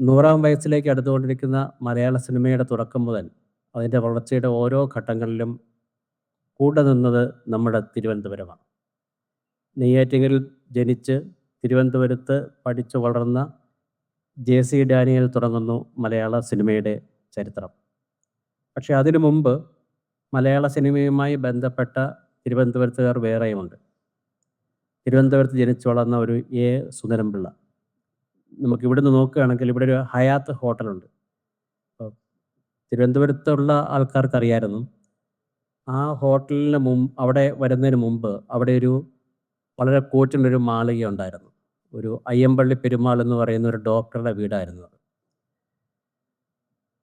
നൂറാം വയസ്സിലേക്ക് അടുത്തുകൊണ്ടിരിക്കുന്ന മലയാള സിനിമയുടെ തുടക്കം മുതൽ അതിന്റെ വളർച്ചയുടെ ഓരോ ഘട്ടങ്ങളിലും കൂടെ നിന്നത് നമ്മുടെ തിരുവനന്തപുരമാണ്. നെയ്യാറ്റിങ്ങിൽ ജനിച്ച് തിരുവനന്തപുരത്ത് പഠിച്ചു വളർന്ന ജെ സി ഡാനിയൽ തുടങ്ങുന്നു മലയാള സിനിമയുടെ ചരിത്രം. പക്ഷേ അതിനു മുമ്പ് മലയാള സിനിമയുമായി ബന്ധപ്പെട്ട തിരുവനന്തപുരത്തുകാർ വേറെയുമുണ്ട്. തിരുവനന്തപുരത്ത് ജനിച്ചു വളർന്ന ഒരു എ സുന്ദരംപിള്ള നമുക്ക് ഇവിടുന്ന് നോക്കുകയാണെങ്കിൽ ഇവിടെ ഒരു ഹയാത്ത് ഹോട്ടലുണ്ട്. അപ്പോൾ തിരുവനന്തപുരത്തുള്ള ആൾക്കാർക്ക് അറിയായിരുന്നു ആ ഹോട്ടലിന് മുമ്പ് അവിടെ വരുന്നതിന് മുമ്പ് അവിടെ ഒരു വളരെ കൂറ്റിനൊരു മാളിക ഉണ്ടായിരുന്നു. ഒരു അയ്യമ്പള്ളി പെരുമാൾ എന്ന് പറയുന്ന ഒരു ഡോക്ടറുടെ വീടായിരുന്നു അത്.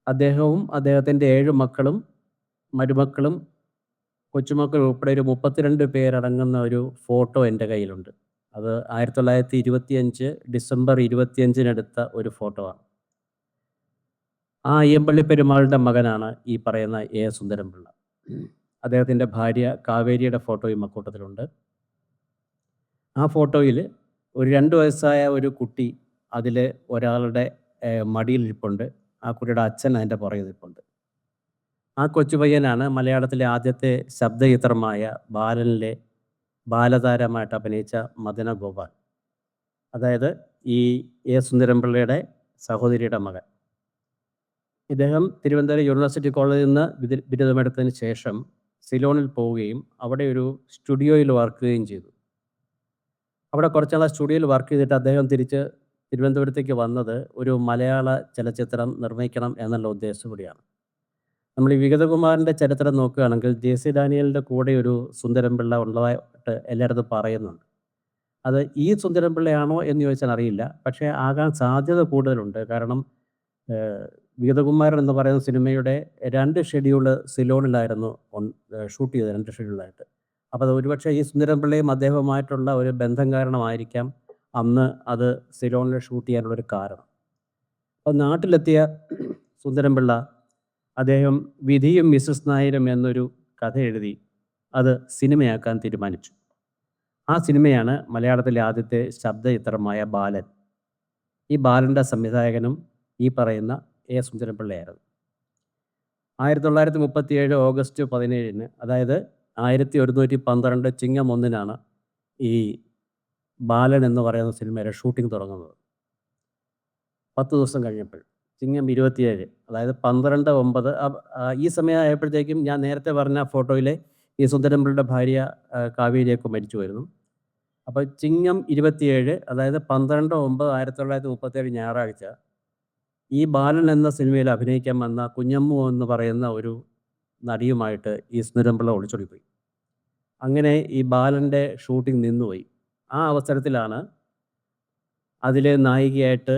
അദ്ദേഹവും അദ്ദേഹത്തിന്റെ ഏഴ് മക്കളും മരുമക്കളും കൊച്ചുമക്കൾ ഉൾപ്പെടെ ഒരു മുപ്പത്തിരണ്ട് പേരടങ്ങുന്ന ഒരു ഫോട്ടോ എന്റെ കയ്യിലുണ്ട്. അത് ആയിരത്തി തൊള്ളായിരത്തി ഇരുപത്തിയഞ്ച് ഡിസംബർ ഇരുപത്തിയഞ്ചിനെടുത്ത ഒരു ഫോട്ടോ ആണ്. ആ അയ്യമ്പള്ളി പെരുമാളുടെ മകനാണ് ഈ പറയുന്ന എ സുന്ദരംപിള്ള അദ്ദേഹത്തിന്റെ ഭാര്യ കാവേരിയുടെ ഫോട്ടോയും അക്കൂട്ടത്തിലുണ്ട് ആ ഫോട്ടോയിൽ ഒരു രണ്ട് വയസ്സായ ഒരു കുട്ടി അതിൽ ഒരാളുടെ മടിയിലിരിപ്പുണ്ട് ആ കുട്ടിയുടെ അച്ഛൻ അതിന്റെ പുറകിൽ നിൽപ്പുണ്ട്. ആ കൊച്ചുപയ്യനാണ് മലയാളത്തിലെ ആദ്യത്തെ ശബ്ദചിത്രമായ ബാലനിലെ ബാലതാരമായിട്ട് അഭിനയിച്ച മദന ഗോപാൽ. അതായത് ഈ എ. സുന്ദരംപിള്ളയുടെ സഹോദരിയുടെ മകൻ. ഇദ്ദേഹം തിരുവനന്തപുരം യൂണിവേഴ്സിറ്റി കോളേജിൽ നിന്ന് ബിരുദ- ബിരുദമെടുത്തതിന് ശേഷം സിലോണിൽ പോവുകയും അവിടെ ഒരു സ്റ്റുഡിയോയിൽ വർക്ക് ചെയ്യുകയും ചെയ്തു. അവിടെ കുറച്ചാൾ സ്റ്റുഡിയോയിൽ വർക്ക് ചെയ്തിട്ട് അദ്ദേഹം തിരിച്ച് തിരുവനന്തപുരത്തേക്ക് വന്നത് ഒരു മലയാള ചലച്ചിത്രം നിർമ്മിക്കണം എന്നുള്ള ഉദ്ദേശത്തോടെയാണ്. നമ്മൾ ഈ വിഗതകുമാറിന്റെ ചരിത്രം നോക്കുകയാണെങ്കിൽ ജെ സി ഡാനിയലിന്റെ കൂടെ ഒരു സുന്ദരംപിള്ള ഉള്ളതായിട്ട് എല്ലായിടത്തും പറയുന്നുണ്ട്. അത് ഈ സുന്ദരംപിള്ളയാണോ എന്ന് ചോദിച്ചാൽ അറിയില്ല. പക്ഷേ ആകാൻ സാധ്യത കൂടുതലുണ്ട്. കാരണം വിഗതകുമാരൻ എന്ന് പറയുന്ന സിനിമയുടെ രണ്ട് ഷെഡ്യൂൾ സിലോണിലായിരുന്നു ഷൂട്ട് ചെയ്തത് രണ്ട് ഷെഡ്യൂളായിട്ട്. അപ്പോൾ അത് ഒരുപക്ഷെ ഈ സുന്ദരംപിള്ളയും അദ്ദേഹവുമായിട്ടുള്ള ഒരു ബന്ധം കാരണമായിരിക്കാം അന്ന് അത് സിലോണിൽ ഷൂട്ട് ചെയ്യാനുള്ളൊരു കാരണം. അപ്പോൾ നാട്ടിലെത്തിയ സുന്ദരംപിള്ള അദ്ദേഹം വിധിയും മിസസ് നായരും എന്നൊരു കഥ എഴുതി അത് സിനിമയാക്കാൻ തീരുമാനിച്ചു. ആ സിനിമയാണ് മലയാളത്തിലെ ആദ്യത്തെ ശബ്ദചിത്രമായ ബാലൻ. ഈ ബാലന്റെ സംവിധായകനും ഈ പറയുന്ന എ സുന്ദരപിള്ളയായിരുന്നു ആയിരത്തി തൊള്ളായിരത്തി മുപ്പത്തി ഏഴ് ഓഗസ്റ്റ് പതിനേഴിന് അതായത് ആയിരത്തി ഒരുന്നൂറ്റി പന്ത്രണ്ട് ചിങ്ങം ഒന്നിനാണ് ഈ ബാലൻ എന്ന് പറയുന്ന സിനിമയുടെ ഷൂട്ടിംഗ് തുടങ്ങുന്നത്. പത്ത് ദിവസം കഴിഞ്ഞപ്പോൾ ചിങ്ങം ഇരുപത്തിയേഴ് അതായത് പന്ത്രണ്ട് ഒമ്പത്. ഈ സമയമായപ്പോഴത്തേക്കും ഞാൻ നേരത്തെ പറഞ്ഞ ഫോട്ടോയിലെ ഈ സുന്ദരമ്പിളുടെ ഭാര്യ കാവേരിയൊക്കെ മരിച്ചു വരുന്നു അപ്പോൾ ചിങ്ങം ഇരുപത്തിയേഴ് അതായത് പന്ത്രണ്ട് ഒമ്പത് ആയിരത്തി തൊള്ളായിരത്തി മുപ്പത്തേഴ് ഞായറാഴ്ച ഈ ബാലൻ എന്ന സിനിമയിൽ അഭിനയിക്കാൻ വന്ന കുഞ്ഞമ്മു എന്ന് പറയുന്ന ഒരു നടിയുമായിട്ട് ഈ സുന്ദരമ്പിള്ള ഒളിച്ചോടിപ്പോയി. അങ്ങനെ ഈ ബാലന്റെ ഷൂട്ടിംഗ് നിന്നുപോയി. ആ അവസരത്തിലാണ് അതിലെ നായികയായിട്ട്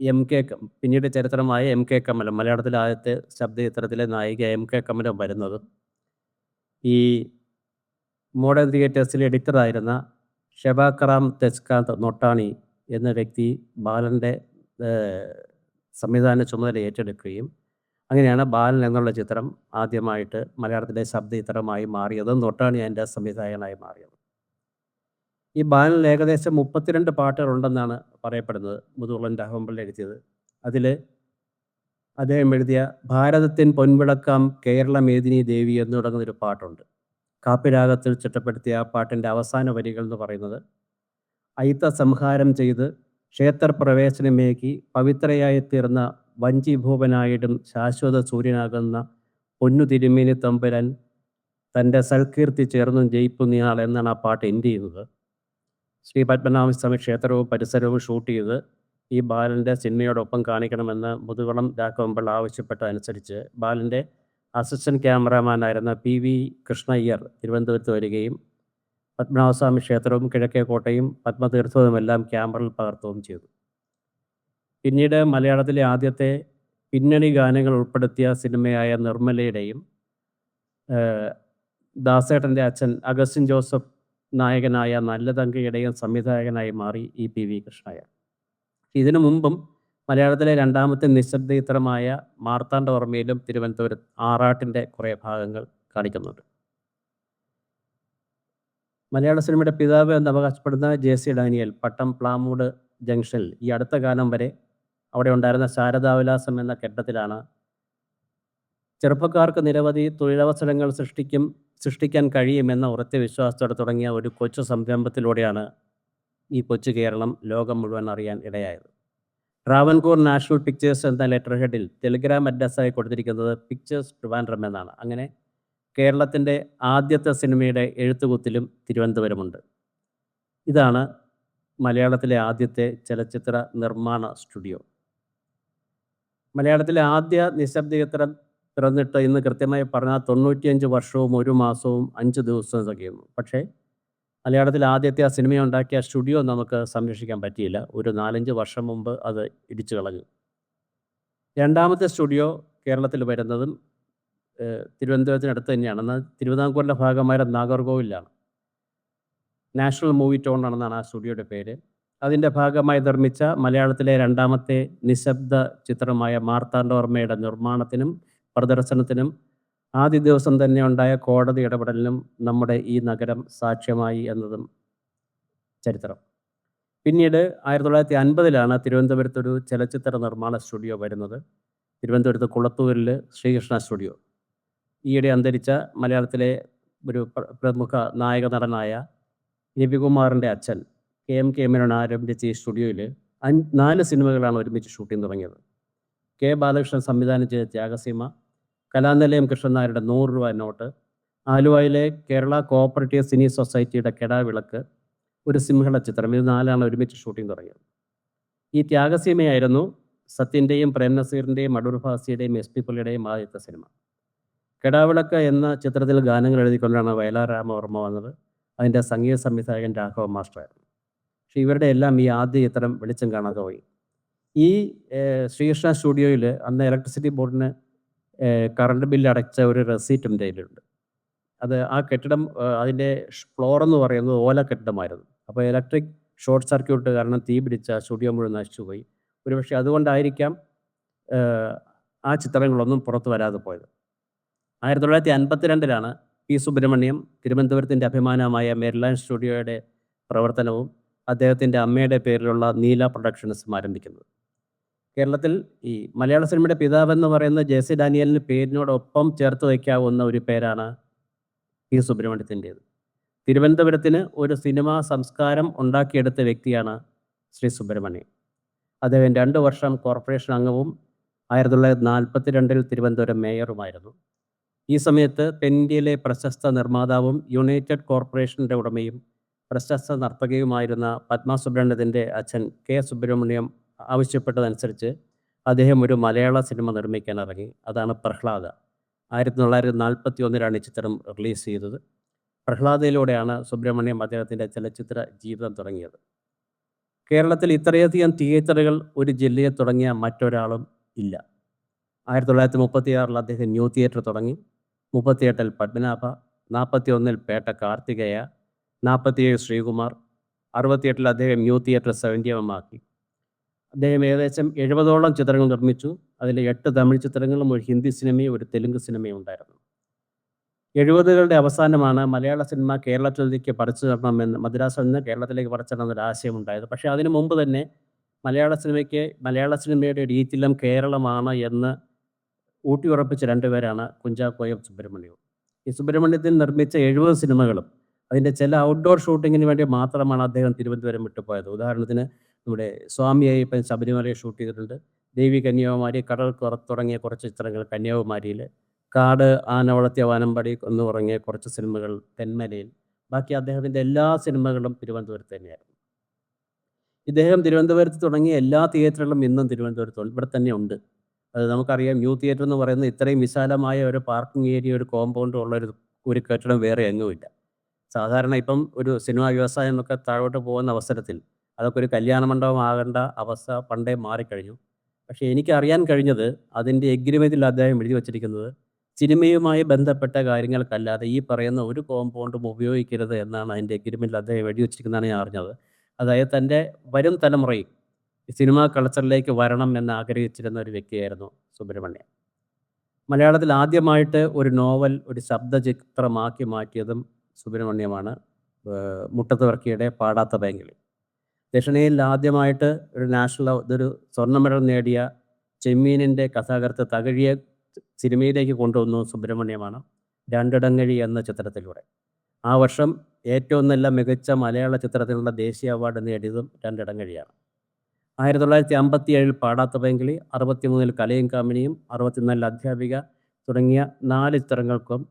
എം കെ പിന്നീട് ചരിത്രമായ എം കെ കമലം മലയാളത്തിലെ ആദ്യത്തെ ശബ്ദചിത്രത്തിലെ നായിക എം കെ കമലം വരുന്നത്. ഈ മോഡേൺ തിയേറ്റേഴ്സിലെ എഡിറ്ററായിരുന്ന ഷെബാക്കറാം തെസ്കാന്ത് നൊട്ടാണി എന്ന വ്യക്തി ബാലന്റെ സംവിധാന ചുമതല ഏറ്റെടുക്കുകയും അങ്ങനെയാണ് ബാലൻ എന്നുള്ള ചിത്രം ആദ്യമായിട്ട് മലയാളത്തിലെ ശബ്ദചിത്രമായി മാറിയതും. നൊട്ടാണി അതിന്റെ സംവിധായകനായി മാറിയത്. ഈ ബാലനിൽ ഏകദേശം മുപ്പത്തിരണ്ട് പാട്ടുകളുണ്ടെന്നാണ് പറയപ്പെടുന്നത്. മുതുകുളൻ രാഘവൻപിള്ള എഴുതിയത്. അതിൽ അദ്ദേഹം എഴുതിയ ഭാരതത്തിൻ പൊൻവിളക്കാം കേരള മേദിനി ദേവി എന്ന് തുടങ്ങുന്ന ഒരു പാട്ടുണ്ട്. കാപ്പിരാഗത്തിൽ ചിട്ടപ്പെടുത്തിയ ആ പാട്ടിന്റെ അവസാന വരികൾ എന്ന് പറയുന്നത് അയിത്ത സംഹാരം ചെയ്ത് ക്ഷേത്രപ്രവേശനമേകി പവിത്രയായി തീർന്ന വഞ്ചിഭൂപനായിട്ടും ശാശ്വത സൂര്യനാകുന്ന പൊന്നു തിരുമേനി തമ്പുരാൻ തന്റെ സൽകീർത്തി ചേർന്നും ജയിപ്പുന്നയാൾ എന്നാണ് ആ പാട്ട് എൻഡ് ചെയ്യുന്നത്. ശ്രീ പത്മനാഭസ്വാമി ക്ഷേത്രവും പരിസരവും ഷൂട്ട് ചെയ്ത് ഈ ബാലന്റെ സിനിമയോടൊപ്പം കാണിക്കണമെന്ന് മുതുകുളം രാഘവമ്പിള്ള ആവശ്യപ്പെട്ടതനുസരിച്ച് ബാലന്റെ അസിസ്റ്റന്റ് ക്യാമറാമാനായിരുന്ന പി വി കൃഷ്ണയ്യർ തിരുവനന്തപുരത്ത് വരികയും പത്മനാഭസ്വാമി ക്ഷേത്രവും കിഴക്കേക്കോട്ടയും പത്മതീർത്ഥവുമെല്ലാം ക്യാമറയിൽ പകർത്തുകയും ചെയ്തു. പിന്നീട് മലയാളത്തിലെ ആദ്യത്തെ പിന്നണി ഗാനങ്ങൾ ഉൾപ്പെടുത്തിയ സിനിമയായ നിർമ്മലയുടെയും ദാസേട്ടന്റെ അച്ഛൻ അഗസ്റ്റിൻ ജോസഫ് നായകനായ നല്ലതങ്കയുടെയും സംവിധായകനായി മാറി ഇ. പി. വി. കൃഷ്ണയ്യ. ഇതിനു മുമ്പും മലയാളത്തിലെ രണ്ടാമത്തെ നിശബ്ദ ചിത്രമായ മാർത്താണ്ഡ ഓർമ്മയിലും തിരുവനന്തപുരം ആറാട്ടിന്റെ കുറേ ഭാഗങ്ങൾ കാണിക്കുന്നുണ്ട്. മലയാള സിനിമയുടെ പിതാവ് എന്ന് അവകാശപ്പെടുന്ന ജെ. സി. ഡാനിയൽ പട്ടം പ്ലാമൂട് ജംഗ്ഷനിൽ ഈ അടുത്ത കാലം വരെ അവിടെ ഉണ്ടായിരുന്ന ശാരദാവിലാസം എന്ന കെട്ടിടത്തിലാണ് ചെറുപ്പക്കാർക്ക് നിരവധി തൊഴിലവസരങ്ങൾ സൃഷ്ടിക്കും സൃഷ്ടിക്കാൻ കഴിയുമെന്ന ഉറച്ച വിശ്വാസത്തോടെ തുടങ്ങിയ ഒരു കൊച്ചു സംരംഭത്തിലൂടെയാണ് ഈ കൊച്ചു കേരളം ലോകം മുഴുവൻ അറിയാൻ ഇടയായത്. ട്രാവൻകൂർ നാഷണൽ പിക്ചേഴ്സ് എന്ന ലെറ്റർ ഹെഡിൽ ടെലിഗ്രാം അഡ്രസ്സായി കൊടുത്തിരിക്കുന്നത് പിക്ചേഴ്സ് ട്രിവാൻഡ്രം എന്നാണ്. അങ്ങനെ കേരളത്തിന്റെ ആദ്യത്തെ സിനിമയുടെ എഴുത്തുകുത്തിലും തിരുവനന്തപുരമുണ്ട്. ഇതാണ് മലയാളത്തിലെ ആദ്യത്തെ ചലച്ചിത്ര നിർമ്മാണ സ്റ്റുഡിയോ. മലയാളത്തിലെ ആദ്യ നിശബ്ദചിത്രം പിറന്നിട്ട് ഇന്ന് കൃത്യമായി പറഞ്ഞാൽ തൊണ്ണൂറ്റിയഞ്ച് വർഷവും ഒരു മാസവും അഞ്ച് ദിവസവും തികയുന്നു. പക്ഷേ മലയാളത്തിൽ ആദ്യത്തെ ആ സിനിമ ഉണ്ടാക്കിയ സ്റ്റുഡിയോ നമുക്ക് സംരക്ഷിക്കാൻ പറ്റിയില്ല. ഒരു നാലഞ്ച് വർഷം മുമ്പ് അത് ഇടിച്ചു കളഞ്ഞു. രണ്ടാമത്തെ സ്റ്റുഡിയോ കേരളത്തിൽ വരുന്നതും തിരുവനന്തപുരത്തിനടുത്ത് തന്നെയാണ്. എന്നാൽ തിരുവിതാംകൂറിന്റെ ഭാഗമായ നാഗർകോവിലാണ്. നാഷണൽ മൂവി ടോൺ ആണെന്നാണ് ആ സ്റ്റുഡിയോയുടെ പേര്. അതിന്റെ ഭാഗമായി നിർമ്മിച്ച മലയാളത്തിലെ രണ്ടാമത്തെ നിശബ്ദ ചിത്രമായ മാർത്താണ്ഡവർമ്മയുടെ നിർമ്മാണത്തിനും പ്രദർശനത്തിനും ആദ്യ ദിവസം തന്നെ ഉണ്ടായ കോടതി ഇടപെടലിനും നമ്മുടെ ഈ നഗരം സാക്ഷ്യമായി എന്നതും ചരിത്രം. പിന്നീട് ആയിരത്തി തൊള്ളായിരത്തി അൻപതിലാണ് തിരുവനന്തപുരത്തൊരു ചലച്ചിത്ര നിർമ്മാണ സ്റ്റുഡിയോ വരുന്നത്. തിരുവനന്തപുരത്ത് കുളത്തൂരിൽ ശ്രീകൃഷ്ണ സ്റ്റുഡിയോ. ഈയിടെ അന്തരിച്ച മലയാളത്തിലെ ഒരു പ്രമുഖ നായക നടനായ രവികുമാറിന്റെ അച്ഛൻ കെ എം കെ മേനോൻ ആരംഭിച്ച ഈ സ്റ്റുഡിയോയിൽ നാല് സിനിമകളാണ് ഒരുമിച്ച് ഷൂട്ടിംഗ് തുടങ്ങിയത്. കെ ബാലകൃഷ്ണൻ സംവിധാനം ചെയ്ത ത്യാഗസീമ കലാനിലയം കൃഷ്ണൻ നായരുടെ നൂറ് രൂപ നോട്ട് ആലുവയിലെ കേരള കോഓപ്പറേറ്റീവ് സിനി സൊസൈറ്റിയുടെ കെടാവിളക്ക് ഒരു സിംഹള ചിത്രം ഇത് നാലാണ് ഒരുമിച്ച് ഷൂട്ടിംഗ് തുടങ്ങിയത് ഈ ത്യാഗസീമയായിരുന്നു സത്യന്റെയും പ്രേംനസീറിന്റെയും അടൂർ ഭാസിയുടെയും എസ് പി പുള്ളിയുടെയും ആദ്യത്തെ സിനിമ. കെടാവിളക്ക് എന്ന ചിത്രത്തിൽ ഗാനങ്ങൾ എഴുതിക്കൊണ്ടാണ് വയലാർ രാമവർമ്മ വന്നത്. അതിന്റെ സംഗീത സംവിധായകൻ രാഘവ മാസ്റ്ററായിരുന്നു. പക്ഷേ ഇവരുടെ എല്ലാം ഈ ആദ്യ ചിത്രം വെളിച്ചം കാണാതെ പോയി. ഈ ശ്രീകൃഷ്ണ സ്റ്റുഡിയോയിൽ അന്ന് ഇലക്ട്രിസിറ്റി ബോർഡിന് കറണ്ട് ബില്ല് അടച്ച ഒരു റെസീറ്റും എന്റെ കയ്യിലുണ്ട്. അത് ആ കെട്ടിടം അതിന്റെ ഫ്ലോർ എന്ന് പറയുന്നത് ഓല കെട്ടിടമായിരുന്നു. അപ്പോൾ ഇലക്ട്രിക് ഷോർട്ട് സർക്യൂട്ട് കാരണം തീ പിടിച്ച സ്റ്റുഡിയോ മുഴുവൻ നശിച്ചുപോയി. ഒരുപക്ഷെ അതുകൊണ്ടായിരിക്കാം ആ ചിത്രങ്ങളൊന്നും പുറത്ത് വരാതെ പോയത്. ആയിരത്തി തൊള്ളായിരത്തി അൻപത്തിരണ്ടിലാണ് പി സുബ്രഹ്മണ്യം തിരുവനന്തപുരത്തിന്റെ അഭിമാനമായ മെരിലാൻഡ് സ്റ്റുഡിയോയുടെ പ്രവർത്തനവും അദ്ദേഹത്തിന്റെ അമ്മയുടെ പേരിലുള്ള നീല പ്രൊഡക്ഷൻസും ആരംഭിക്കുന്നത്. കേരളത്തിൽ ഈ മലയാള സിനിമയുടെ പിതാവ് എന്ന് പറയുന്ന ജെ സി ഡാനിയലിന് പേരിനോടൊപ്പം ചേർത്ത് വയ്ക്കാവുന്ന ഒരു പേരാണ് പി സുബ്രഹ്മണ്യത്തിന്റേത്. തിരുവനന്തപുരത്തിന് ഒരു സിനിമാ സംസ്കാരം ഉണ്ടാക്കിയെടുത്ത വ്യക്തിയാണ് ശ്രീ സുബ്രഹ്മണ്യം അദ്ദേഹം രണ്ട് വർഷം കോർപ്പറേഷൻ അംഗവും ആയിരത്തി തൊള്ളായിരത്തി നാൽപ്പത്തി രണ്ടിൽ തിരുവനന്തപുരം മേയറുമായിരുന്നു. ഈ സമയത്ത് തെന്നിന്ത്യയിലെ പ്രശസ്ത നിർമ്മാതാവും യുണൈറ്റഡ് കോർപ്പറേഷന്റെ ഉടമയും പ്രശസ്ത നർത്തകിയുമായിരുന്ന പത്മ സുബ്രഹ്മണ്യത്തിന്റെ അച്ഛൻ കെ സുബ്രഹ്മണ്യം ആവശ്യപ്പെട്ടതനുസരിച്ച് അദ്ദേഹം ഒരു മലയാള സിനിമ നിർമ്മിക്കാൻ ഇറങ്ങി. അതാണ് പ്രഹ്ലാദ. ആയിരത്തി തൊള്ളായിരത്തി നാൽപ്പത്തി ഒന്നിലാണ് ഈ ചിത്രം റിലീസ് ചെയ്തത്. പ്രഹ്ലാദയിലൂടെയാണ് സുബ്രഹ്മണ്യം അദ്ദേഹത്തിന്റെ ചലച്ചിത്ര ജീവിതം തുടങ്ങിയത്. കേരളത്തിൽ ഇത്രയധികം തിയേറ്ററുകൾ ഒരു ജില്ലയിൽ തുടങ്ങിയ മറ്റൊരാളും ഇല്ല. ആയിരത്തി തൊള്ളായിരത്തി മുപ്പത്തി ആറിൽ അദ്ദേഹം ന്യൂ തിയേറ്റർ തുടങ്ങി. മുപ്പത്തിയെട്ടിൽ പത്മനാഭ നാൽപ്പത്തി ഒന്നിൽ പേട്ട കാർത്തികയ നാൽപ്പത്തിയേഴ് ശ്രീകുമാർ അറുപത്തിയെട്ടിൽ അദ്ദേഹം ന്യൂ തിയേറ്റർ സെവന്റിയമാക്കി അദ്ദേഹം ഏകദേശം എഴുപതോളം ചിത്രങ്ങൾ നിർമ്മിച്ചു. അതിൽ എട്ട് തമിഴ് ചിത്രങ്ങളും ഒരു ഹിന്ദി സിനിമയും ഒരു തെലുങ്ക് സിനിമയും ഉണ്ടായിരുന്നു. എഴുപതുകളുടെ അവസാനമാണ് മലയാള സിനിമ കേരളത്തിലേക്ക് പറിച്ചു തരണമെന്ന് മദ്രാസിൽ നിന്ന് കേരളത്തിലേക്ക് പറിച്ചു തരണമെന്നൊരു ആശയം ഉണ്ടായത്. പക്ഷേ അതിനു മുമ്പ് തന്നെ മലയാള സിനിമയ്ക്ക് മലയാള സിനിമയുടെ ഈറ്റിലം കേരളമാണ് എന്ന് ഊട്ടി ഉറപ്പിച്ച രണ്ടുപേരാണ് കുഞ്ചാക്കോയും സുബ്രഹ്മണ്യവും. ഈ സുബ്രഹ്മണ്യത്തിൽ നിർമ്മിച്ച എഴുപത് സിനിമകളും അതിന്റെ ചില ഔട്ട്ഡോർ ഷൂട്ടിങ്ങിന് വേണ്ടി മാത്രമാണ് അദ്ദേഹം തിരുവനന്തപുരം വിട്ടുപോയത്. ഉദാഹരണത്തിന് നമ്മുടെ സ്വാമി അയ്യപ്പൻ ശബരിമലയെ ഷൂട്ട് ചെയ്തിട്ടുണ്ട്. ദേവി കന്യാകുമാരി കടൽ തുടങ്ങിയ കുറച്ച് ചിത്രങ്ങൾ കന്യാകുമാരിയിൽ കാട് ആന വളർത്തിയ വാനമ്പാടി എന്ന് തുടങ്ങിയ കുറച്ച് സിനിമകൾ തെന്മലയിൽ. ബാക്കി അദ്ദേഹത്തിന്റെ എല്ലാ സിനിമകളും തിരുവനന്തപുരത്ത് തന്നെയായിരുന്നു. ഇദ്ദേഹം തിരുവനന്തപുരത്ത് തുടങ്ങിയ എല്ലാ തിയേറ്ററുകളും ഇന്നും തിരുവനന്തപുരത്ത് ഇവിടെ തന്നെ ഉണ്ട്. അത് നമുക്കറിയാം ന്യൂ തിയേറ്റർ എന്ന് പറയുന്നത് ഇത്രയും വിശാലമായ ഒരു പാർക്കിംഗ് ഏരിയ ഒരു കോമ്പൗണ്ട് ഉള്ള ഒരു ഒരു കെട്ടിടം വേറെ എങ്ങുമില്ല സാധാരണ ഇപ്പം ഒരു സിനിമാ വ്യവസായം ഒക്കെ താഴോട്ട് പോകുന്ന അവസരത്തിൽ അതൊക്കെ ഒരു കല്യാണ മണ്ഡപം ആകേണ്ട അവസ്ഥ പണ്ടേ മാറിക്കഴിഞ്ഞു. പക്ഷേ എനിക്ക് അറിയാൻ കഴിഞ്ഞത് അതിന്റെ എഗ്രിമെന്റിൽ അദ്ദേഹം എഴുതി വച്ചിരിക്കുന്നത് സിനിമയുമായി ബന്ധപ്പെട്ട കാര്യങ്ങൾക്കല്ലാതെ ഈ പറയുന്ന ഒരു കോമ്പൗണ്ടും ഉപയോഗിക്കരുത് എന്നാണ് അതിന്റെ എഗ്രിമെന്റിൽ അദ്ദേഹം എഴുതി വച്ചിരിക്കുന്നതാണ് ഞാൻ അറിഞ്ഞത്. അതായത് തന്റെ വരും തലമുറയിൽ സിനിമാ കൾച്ചറിലേക്ക് വരണം എന്ന് ആഗ്രഹിച്ചിരുന്ന ഒരു വ്യക്തിയായിരുന്നു സുബ്രഹ്മണ്യൻ. മലയാളത്തിൽ ആദ്യമായിട്ട് ഒരു നോവൽ ഒരു ശബ്ദചിത്രമാക്കി മാറ്റിയതും സുബ്രഹ്മണ്യമാണ് മുട്ടത്തുവർക്കിയുടെ മുട്ടത്ത് വർക്കിയുടെ പാടാത്ത ബാങ്കിൽ ദക്ഷിണയിൽ ആദ്യമായിട്ട് ഒരു നാഷണൽ ഇതൊരു സ്വർണ മെഡൽ നേടിയ ചെമ്മീനിന്റെ കഥാകൃത്ത് തകഴിയെ സിനിമയിലേക്ക് കൊണ്ടുവന്നു സുബ്രഹ്മണ്യമാണ്. രണ്ടിടങ്ങഴി എന്ന ചിത്രത്തിലൂടെ. ആ വർഷം ഏറ്റവും നല്ല മികച്ച മലയാള ചിത്രത്തിലുള്ള ദേശീയ അവാർഡ് നേടിയതും രണ്ടിടങ്ങഴിയാണ്. ആയിരത്തി തൊള്ളായിരത്തി അമ്പത്തി ഏഴിൽ പാടാത്ത പെങ്കിളി അറുപത്തിമൂന്നിൽ കലയും കാമിനിയും അറുപത്തിനാലിൽ അധ്യാപിക തുടങ്ങിയ നാല് ചിത്രങ്ങൾക്കും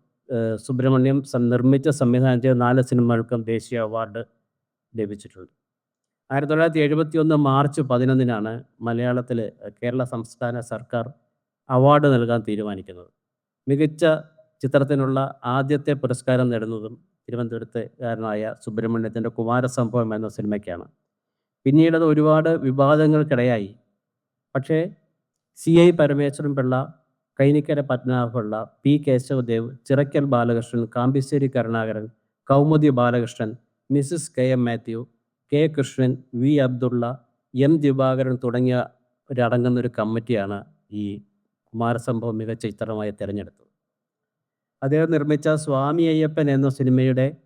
സുബ്രഹ്മണ്യം നിർമ്മിച്ച സംവിധാനം ചെയ്ത നാല് സിനിമകൾക്കും ദേശീയ അവാർഡ് ലഭിച്ചിട്ടുണ്ട്. ആയിരത്തി തൊള്ളായിരത്തി എഴുപത്തി ഒന്ന് മാർച്ച് പതിനൊന്നിനാണ് മലയാളത്തിൽ കേരള സംസ്ഥാന സർക്കാർ അവാർഡ് നൽകാൻ തീരുമാനിക്കുന്നത്. മികച്ച ചിത്രത്തിനുള്ള ആദ്യത്തെ പുരസ്കാരം നേടുന്നതും തിരുവനന്തപുരത്തുകാരനായ സുബ്രഹ്മണ്യത്തിന്റെ കുമാരസംഭവം എന്ന സിനിമയ്ക്കാണ്. പിന്നീടത് ഒരുപാട് വിവാദങ്ങൾക്കിടയായി. പക്ഷേ C I Parameswaran Pillai Kainikkara Padmanabha Pillai P Kesavadev Chirakkal Balakrishnan Kambissery Karunakaran Kaumudi Balakrishnan Mrs K M Mathew K Krishnan V Abdulla M Divakaran തുടങ്ങിയ ഒരടങ്ങുന്ന ഒരു കമ്മിറ്റിയാണ് ഈ കുമാരസംഭവം മികച്ച ചിത്രമായി തിരഞ്ഞെടുത്തത്. അദ്ദേഹം നിർമ്മിച്ച സ്വാമി അയ്യപ്പൻ എന്ന സിനിമയുടെ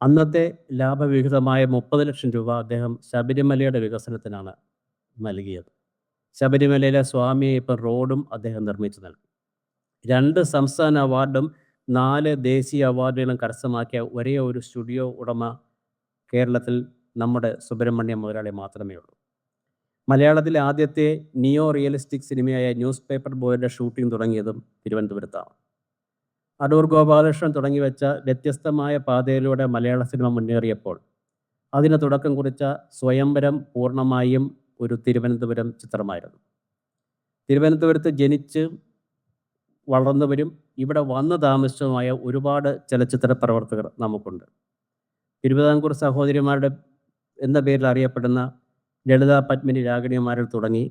അന്നത്തെ ലാഭവിഹിതമായ മുപ്പത് ലക്ഷം രൂപ അദ്ദേഹം ശബരിമലയുടെ വികസനത്തിനാണ് നൽകിയത്. ശബരിമലയിലെ സ്വാമി അയ്യപ്പൻ റോഡും അദ്ദേഹം നിർമ്മിച്ചു നൽകി. രണ്ട് സംസ്ഥാന അവാർഡും നാല് ദേശീയ അവാർഡുകളും കരസ്ഥമാക്കിയ ഒരേ ഒരു സ്റ്റുഡിയോ ഉടമ കേരളത്തിൽ നമ്മുടെ സുബ്രഹ്മണ്യം മുതലാളി മാത്രമേ ഉള്ളൂ. മലയാളത്തിലെ ആദ്യത്തെ നിയോ റിയലിസ്റ്റിക് സിനിമയായ ന്യൂസ് പേപ്പർ ബോയുടെ ഷൂട്ടിംഗ് തുടങ്ങിയതും തിരുവനന്തപുരത്താണ്. അടൂർ ഗോപാലകൃഷ്ണൻ തുടങ്ങി വെച്ച വ്യത്യസ്തമായ പാതയിലൂടെ മലയാള സിനിമ മുന്നേറിയപ്പോൾ അതിന് തുടക്കം കുറിച്ച സ്വയംവരം പൂർണമായും ഒരു തിരുവനന്തപുരം ചിത്രമായിരുന്നു. തിരുവനന്തപുരത്ത് ജനിച്ച് വളർന്നവരും ഇവിടെ വന്ന് താമസിച്ചതുമായ ഒരുപാട് ചലച്ചിത്ര പ്രവർത്തകർ നമുക്കുണ്ട്. തിരുവിതാംകൂർ സഹോദരിമാരുടെ എന്ന പേരിൽ അറിയപ്പെടുന്ന ലളിത പത്മിനി രാഗിണിമാരിൽ തുടങ്ങി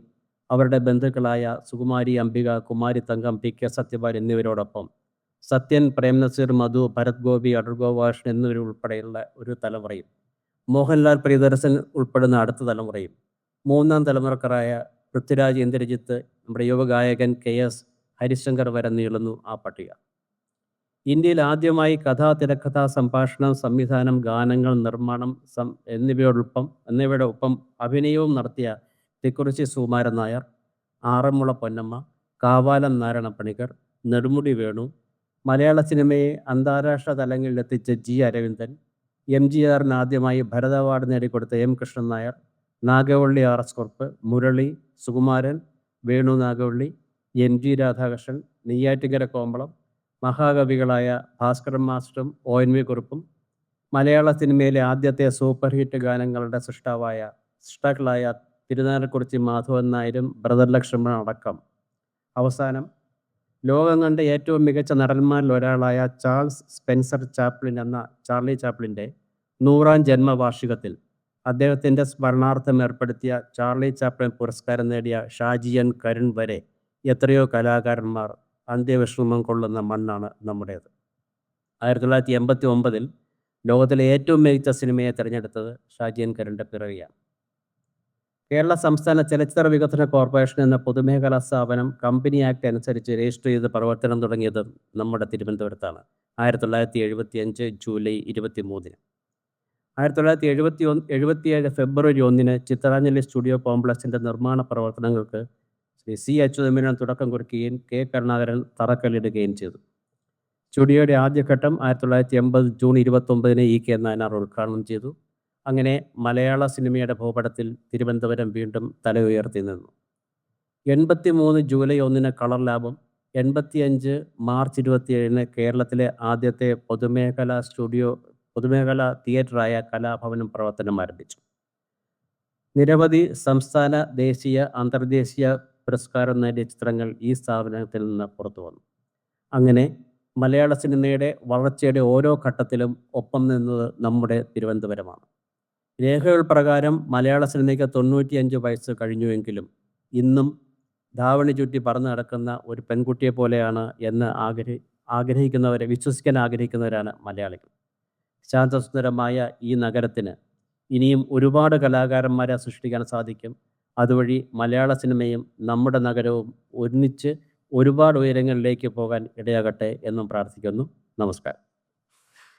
അവരുടെ ബന്ധുക്കളായ സുകുമാരി അംബിക കുമാരി തങ്കം പി. കെ. സത്യപാൽ എന്നിവരോടൊപ്പം സത്യൻ പ്രേംനസീർ മധു ഭരത് ഗോപി അടൽ ഗോപാലകൃഷ്ണൻ എന്നിവരുൾപ്പെടെയുള്ള ഒരു തലമുറയും. മോഹൻലാൽ പ്രിയദർശൻ ഉൾപ്പെടുന്ന അടുത്ത തലമുറയും. മൂന്നാം തലമുറക്കാരായ പൃഥ്വിരാജ് ഇന്ദ്രജിത്ത് നമ്മുടെ യുവഗായകൻ കെ. എസ്. ഹരിശങ്കർ വരെ നീളുന്നു ആ പട്ടിക. ഇന്ത്യയിൽ ആദ്യമായി കഥാ തിരക്കഥാ സംഭാഷണം സംവിധാനം ഗാനങ്ങൾ നിർമ്മാണം സം എന്നിവയോടൊപ്പം എന്നിവയുടെ ഒപ്പം അഭിനയവും നടത്തിയ തിക്കുറിച്ചി സുകുമാരൻ നായർ ആറന്മുള പൊന്നമ്മ കാവാലം നാരായണ പണിക്കർ നെടുമുടി വേണു മലയാള സിനിമയെ അന്താരാഷ്ട്ര തലങ്ങളിലെത്തിച്ച ജി അരവിന്ദൻ എം ജി ആറിന് ആദ്യമായി ഭരത award നേടിക്കൊടുത്ത M Krishnan Nair Nagavally R S Kurup Murali Sukumaran Venu Nagavally N G Radhakrishnan Neyyattinkara Kompalam മഹാകവികളായ Bhaskaran മാസ്റ്ററും ഒ. എൻ. വി. കുറുപ്പും മലയാള സിനിമയിലെ ആദ്യത്തെ സൂപ്പർ ഹിറ്റ് ഗാനങ്ങളുടെ സൃഷ്ടാവായ സൃഷ്ടാക്കളായ തിരുനാരക്കുറിച്ചി മാധവൻ നായരും ബ്രദർ ലക്ഷ്മണൻ അടക്കം. അവസാനം ലോകം കണ്ട ഏറ്റവും മികച്ച നടന്മാരിൽ ഒരാളായ ചാൾസ് സ്പെൻസർ ചാപ്ലിൻ എന്ന ചാർലി ചാപ്ലിന്റെ നൂറാം ജന്മവാർഷികത്തിൽ അദ്ദേഹത്തിന്റെ സ്മരണാർത്ഥം ഏർപ്പെടുത്തിയ ചാർലി ചാപ്ലിൻ പുരസ്കാരം നേടിയ ഷാജിയൻ കരുൺ വരെ എത്രയോ കലാകാരന്മാർ അന്ത്യവിശ്രമം കൊള്ളുന്ന മണ്ണാണ് നമ്മുടേത്. ആയിരത്തി തൊള്ളായിരത്തി എൺപത്തി ഒമ്പതിൽ ലോകത്തിലെ ഏറ്റവും മികച്ച സിനിമയെ തിരഞ്ഞെടുത്തത് ഷാജിയൻ കരുണിന്റെ പിറവിയാണ്. കേരള സംസ്ഥാന ചലച്ചിത്ര വികസന കോർപ്പറേഷൻ എന്ന പൊതുമേഖലാ സ്ഥാപനം കമ്പനി ആക്ട് അനുസരിച്ച് രജിസ്റ്റർ ചെയ്ത് പ്രവർത്തനം തുടങ്ങിയത് നമ്മുടെ തിരുവനന്തപുരത്താണ്. ആയിരത്തി തൊള്ളായിരത്തി എഴുപത്തി അഞ്ച് ജൂലൈ ഇരുപത്തി മൂന്നിന് ആയിരത്തി തൊള്ളായിരത്തി എഴുപത്തി ഒന്ന് എഴുപത്തിയേഴ് ഫെബ്രുവരി ഒന്നിന് ചിത്രാഞ്ജലി സ്റ്റുഡിയോ കോംപ്ലക്സിന്റെ നിർമ്മാണ പ്രവർത്തനങ്ങൾക്ക് ശ്രീ സി അച്യുതമേനോൻ തുടക്കം കുറിക്കുകയും കെ. കരുണാകരൻ തറക്കല്ലിടുകയും ചെയ്തു. സ്റ്റുഡിയോയുടെ ആദ്യഘട്ടം ആയിരത്തി തൊള്ളായിരത്തി എൺപത് ജൂൺ ഇരുപത്തൊമ്പതിന് ഇ. കെ. നായനാർ ഉദ്ഘാടനം ചെയ്തു. അങ്ങനെ മലയാള സിനിമയുടെ ഭൂപടത്തിൽ തിരുവനന്തപുരം വീണ്ടും തല ഉയർത്തി നിന്നു. എൺപത്തി മൂന്ന് ജൂലൈ ഒന്നിന് കളർ ലാബും എൺപത്തിയഞ്ച് മാർച്ച് ഇരുപത്തിയേഴിന് കേരളത്തിലെ ആദ്യത്തെ പൊതുമേഖലാ സ്റ്റുഡിയോ പൊതുമേഖലാ തിയേറ്ററായ കലാഭവനും പ്രവർത്തനം ആരംഭിച്ചു നിരവധി സംസ്ഥാന ദേശീയ അന്തർദേശീയ പുരസ്കാരം നേടിയ ചിത്രങ്ങൾ ഈ സ്ഥാപനത്തിൽ നിന്ന് പുറത്തു വന്നു. അങ്ങനെ മലയാള സിനിമയുടെ വളർച്ചയുടെ ഓരോ ഘട്ടത്തിലും ഒപ്പം നിന്നത് നമ്മുടെ തിരുവനന്തപുരമാണ്. രേഖകൾ പ്രകാരം മലയാള സിനിമയ്ക്ക് തൊണ്ണൂറ്റിയഞ്ച് വയസ്സ് കഴിഞ്ഞുവെങ്കിലും ഇന്നും ധാവണി ചുറ്റി പറന്നു നടക്കുന്ന ഒരു പെൺകുട്ടിയെ പോലെയാണ് എന്ന് ആഗ്രഹി ആഗ്രഹിക്കുന്നവരെ വിശ്വസിക്കാൻ ആഗ്രഹിക്കുന്നവരാണ് മലയാളികൾ. ശാന്തസുന്ദരമായ ഈ നഗരത്തിന് ഇനിയും ഒരുപാട് കലാകാരന്മാരെ സൃഷ്ടിക്കാൻ സാധിക്കും. അതുവഴി മലയാള സിനിമയും നമ്മുടെ നഗരവും ഒന്നിച്ച് ഒരുപാട് ഉയരങ്ങളിലേക്ക് പോകാൻ ഇടയാകട്ടെ എന്നും പ്രാർത്ഥിക്കുന്നു. നമസ്കാരം.